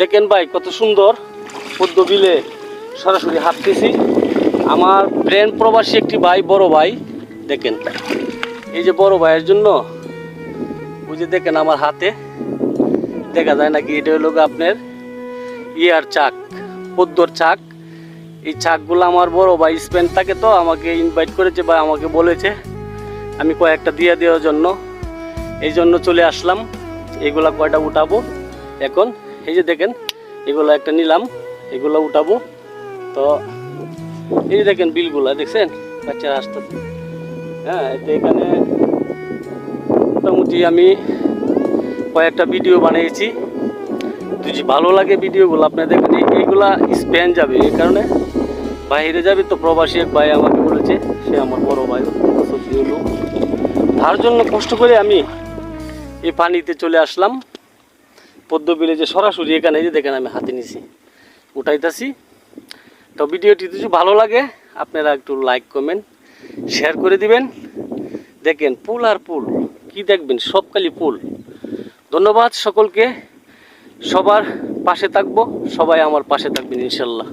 দেখেন ভাই, কত সুন্দর পদ্ম বিলে সরাসরি হাঁটতেছি। আমার ব্রেন প্রবাসী একটি ভাই, বড় ভাই, দেখেন। এই যে বড় ভাইয়ের জন্য, ওই যে দেখেন আমার হাতে, দেখা যায় নাকি এটা হলো আপনার ইয়ার চাক, পদ্মর চাক। এই চাকগুলো আমার বড় ভাই স্পেন থাকে তো আমাকে ইনভাইট করেছে বা আমাকে বলেছে, আমি কয়েকটা দিয়ে দেওয়ার জন্য। এই জন্য চলে আসলাম, এগুলা কয়টা উঠাবো? এখন এই যে দেখেন, এগুলো একটা নিলাম, এগুলো উঠাবো। তো এই দেখেন বিলগুলা, দেখছেন? বাচ্চারা আসতেছে হ্যাঁ এতে এখানে মোটামুটি আমি কয়েকটা ভিডিও বানিয়েছি। যদি ভালো লাগে ভিডিওগুলো, আপনি দেখেন এইগুলা স্প্যান যাবে। এই কারণে বাইরে যাবে তো প্রবাসী এক ভাই আমাকে বলেছে, সে আমার বড় ভাই তার জন্য কষ্ট করে আমি এই পানিতে চলে আসলাম। পদ্ম বিলে যে সরাসরি এখানে যে দেখেন আমি হাতে নিছি। উঠাইতেছি। তো ভিডিওটি যদি ভালো লাগে, আপনারা একটু লাইক, কমেন্ট, শেয়ার করে দিবেন। দেখেন পুল আর পুল, কি দেখবেন? সবকালি পুল। ধন্যবাদ সকলকে। সবার পাশে থাকব, সবাই আমার পাশে থাকবেন, ইনশাল্লাহ।